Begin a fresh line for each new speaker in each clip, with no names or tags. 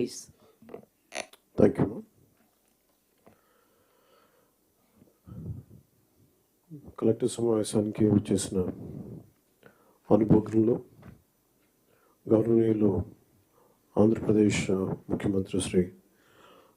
please.
Thank you collective సమావేశానికి వచ్చేసిన అనుభవజ్ఞులు గౌరవనీయులు ఆంధ్రప్రదేశ్ ముఖ్యమంత్రి శ్రీ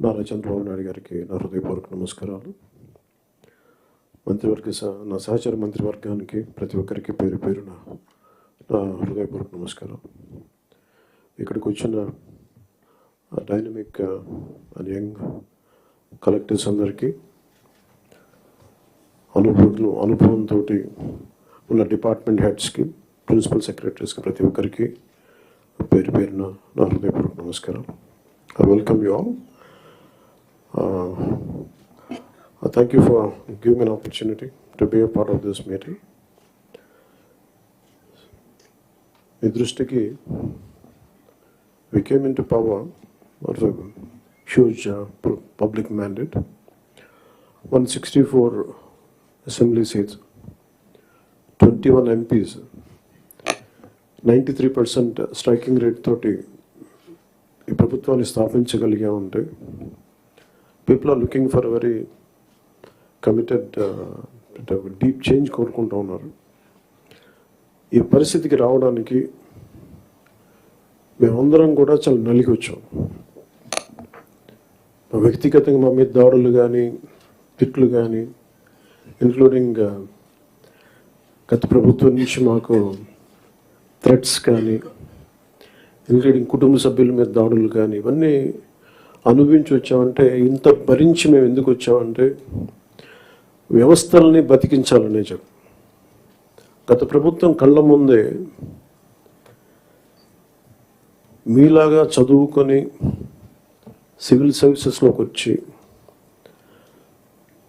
నారా చంద్రబాబు నాయుడు గారికి నా హృదయపూర్వక నమస్కారాలు. మంత్రివర్గ సహ- నా సహచర మంత్రివర్గానికి ప్రతి ఒక్కరికి పేరు పేరున నా హృదయపూర్వక నమస్కారం ఇక్కడికి వచ్చిన డైనమిక్ అండ్ యంగ్ కలెక్టర్స్ అందరికీ అనుభవం అనుభవంతో ఉన్న డిపార్ట్మెంట్ హెడ్స్కి ప్రిన్సిపల్ సెక్రటరీస్కి ప్రతి ఒక్కరికి పేరు పేరున నా హృదయపూర్వక నమస్కారం. I welcome you all. Thank you for giving an opportunity to be a part of this meeting మీ దృష్టికి we came into power power of a huge uh, public mandate, 164 assembly seats, 21 MPs, 93% striking rate తోటి ఈ ప్రభుత్వాన్ని స్థాపించగలిగా ఉంటే people are looking for very committed deep change కోరుకుంటూ ఉన్నారు. ఈ పరిస్థితికి రావడానికి మేమందరం కూడా చాలా నలిగి వచ్చాం. వ్యక్తిగతంగా మా మీద దాడులు కానీ తిట్లు కానీ ఇంక్లూడింగ్ uh, గత ప్రభుత్వం నుంచి మాకు థ్రెట్స్ కానీ ఇంక్లూడింగ్ కుటుంబ సభ్యుల మీద దాడులు కానీ ఇవన్నీ అనుభవించి వచ్చామంటే ఇంత భరించి మేము ఎందుకు వచ్చామంటే వ్యవస్థల్ని బతికించాలనే చెప్పు గత ప్రభుత్వం కళ్ళ ముందే మీలాగా చదువుకొని సివిల్ సర్వీసెస్లోకి వచ్చి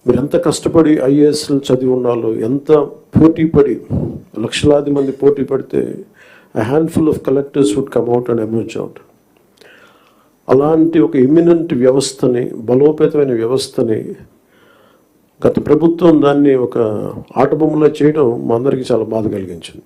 మీరు ఎంత కష్టపడి ఐఏఎస్లు చదివి ఉన్నాలో ఎంత పోటీ పడి లక్షలాది మంది పోటీ పడితే a handful of collectors would come out and emerge out అలాంటి ఒక ఇమినెంట్ వ్యవస్థని బలోపేతమైన వ్యవస్థని గత ప్రభుత్వం దాన్ని ఒక ఆటబొమ్మలో చేయడం మా అందరికీ చాలా బాధ కలిగించింది.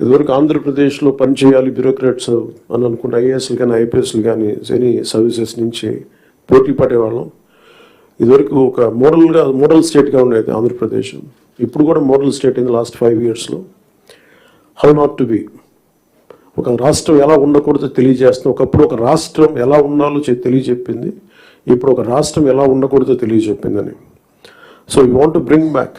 ఇదివరకు ఆంధ్రప్రదేశ్లో పనిచేయాలి బ్యూరోక్రాట్స్ అని అనుకున్న ఐఏఎస్లు కానీ ఐపీఎస్లు కానీ ఎనీ సర్వీసెస్ నుంచి పోటీ పడేవాళ్ళం. ఇదివరకు ఒక మోడల్గా మోడల్ స్టేట్గా ఉండేది ఆంధ్రప్రదేశ్. ఇప్పుడు కూడా మోడల్ స్టేట్ అయింది లాస్ట్ ఫైవ్ ఇయర్స్లో. హౌ నాట్ టు బి ఒక రాష్ట్రం ఎలా ఉండకూడదో తెలియజేస్తుంది. ఒకప్పుడు ఒక రాష్ట్రం ఎలా ఉండాలో తెలియజెప్పింది. ఇప్పుడు ఒక రాష్ట్రం ఎలా ఉండకూడదో తెలియజెప్పిందని. So you want to bring back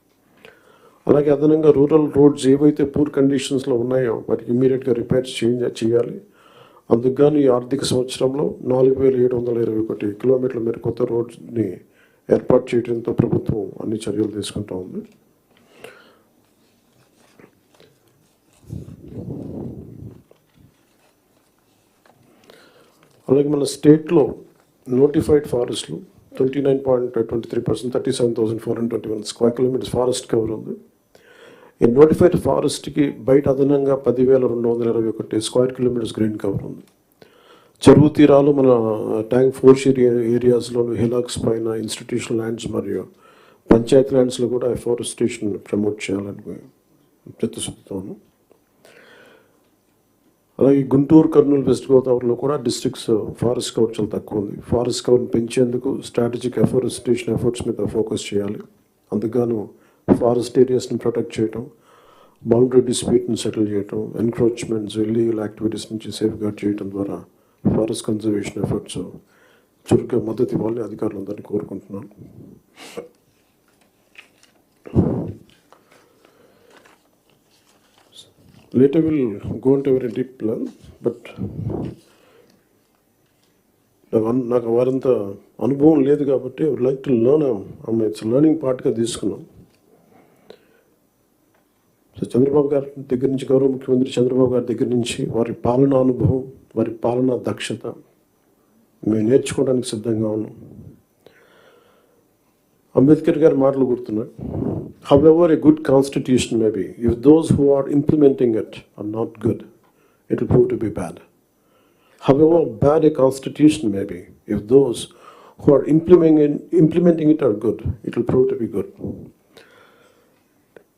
అలాగే అదనంగా రూరల్ రోడ్స్ ఏవైతే పూర్ కండిషన్స్లో ఉన్నాయో వాటికి ఇమీడియట్గా రిపేర్స్ చేయ చేయాలి. అందుకు ఈ ఆర్థిక సంవత్సరంలో నాలుగు వేల ఏడు వందల ఇరవై ఒకటి కిలోమీటర్ల మేర కొత్త రోడ్స్ని ఏర్పాటు చేయడంతో ప్రభుత్వం అన్ని చర్యలు తీసుకుంటూ ఉంది. అలాగే మన స్టేట్లో notified ఫారెస్ట్లు twenty nine point twenty three percent thirty seven thousand four hundred twenty one square kilometres forest cover ఉంది. ఈ నోటిఫైడ్ ఫారెస్ట్కి బయట అదనంగా పదివేల రెండు వందల ఇరవై ఒకటి స్క్వేర్ కిలోమీటర్స్ గ్రీన్ కవర్ ఉంది. చెరువు తీరాలు మన ట్యాంక్ ఫోర్స్ ఏరియా ఏరియాస్లోను హిలాక్స్ పైన ఇన్స్టిట్యూషనల్ ల్యాండ్స్ మరియు పంచాయతీ ల్యాండ్స్లో కూడా ఎఫారెస్టేషన్ ప్రమోట్ చేయాలని చిత్తశుద్ధితోను అలాగే గుంటూరు కర్నూలు వెస్ట్ గోదావరిలో కూడా డిస్ట్రిక్ట్స్ ఫారెస్ట్ కవర్ చాలా తక్కువ ఉంది. ఫారెస్ట్ కవర్ని పెంచేందుకు స్ట్రాటజిక్ ఎఫారెస్టేషన్ ఎఫర్ట్స్ మీద ఫోకస్ చేయాలి. అందుకుగాను ఫారెస్ట్ ఏరియాస్ని ప్రొటెక్ట్ చేయటం బౌండరీ డిస్ప్యూట్ని సెటిల్ చేయటం ఎన్క్రోచ్మెంట్స్ ఇల్లీగల్ యాక్టివిటీస్ నుంచి సేఫ్ గార్డ్ చేయటం ద్వారా ఫారెస్ట్ కన్జర్వేషన్ ఎఫర్ట్స్ చురుగ్గా మద్దతు ఇవ్వాలని అధికారులందరినీ కోరుకుంటున్నాను. Later will go into every deep plan but నాకు అన్- నాకు వారంత అనుభవం లేదు కాబట్టి I like to learn it's learning పార్ట్గా తీసుకున్నాం. చంద్రబాబు గారి దగ్గర నుంచి గౌరవ ముఖ్యమంత్రి చంద్రబాబు గారి దగ్గర నుంచి వారి పాలనా అనుభవం వారి పాలనా దక్షత మేము నేర్చుకోవడానికి సిద్ధంగా ఉన్నాం. అంబేద్కర్ గారి మాటలు గుర్తున్నాయి. However a good constitution may if those who are implementing it are not good it will prove to be bad however bad a constitution may if those who are implementing implementing it are good it will prove to be good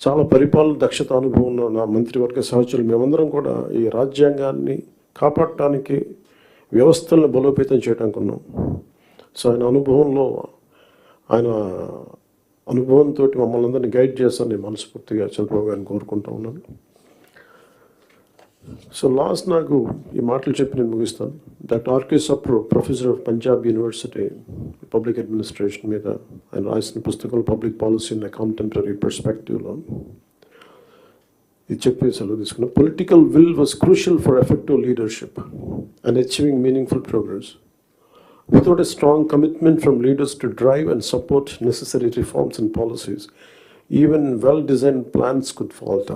చాలా పరిపాలన దక్షత అనుభవం ఉన్న నా మంత్రివర్గ సహచరులు మేమందరం కూడా ఈ రాజ్యాంగాన్ని కాపాడటానికి వ్యవస్థలను బలోపేతం చేయడానికి ఉన్నాం. సో ఆయన అనుభవంలో ఆయన అనుభవంతో మమ్మల్ని అందరినీ గైడ్ చేస్తాను నేను మనస్ఫూర్తిగా చంద్రబాబు గారిని కోరుకుంటూ ఉన్నాను. సో లాస్ట్ నాకు ఈ మాటలు చెప్పి నేను ముగిస్తాను doctor R K Sapru professor of Punjab university public administration మీద ఆయన రాసిన పుస్తకాలు పబ్లిక్ పాలసీ ఇన్ కాంటెంపరీ పర్స్పెక్టివ్లో ఇది చెప్పి సెలవు తీసుకున్నా political will was crucial for effective leadership and achieving meaningful progress Without a strong commitment from leaders to drive and support necessary reforms and policies, even well designed plans could falter.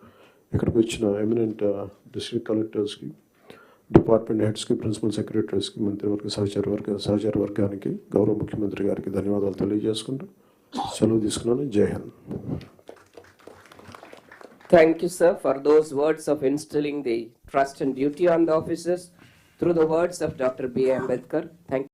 ఇక్కడికి వచ్చిన eminent district కలెక్టర్స్కి department హెడ్స్కి principal సెక్రటరీస్కి మంత్రివర్గ సహచర వర్గ సహచర వర్గానికి గౌరవ ముఖ్యమంత్రి గారికి ధన్యవాదాలు తెలియజేసుకుంటూ సెలవు తీసుకున్నాను జై Hind
Thank you, sir, for those words of instilling the trust and duty on the officers through the words of Dr. B. Ambedkar. Thank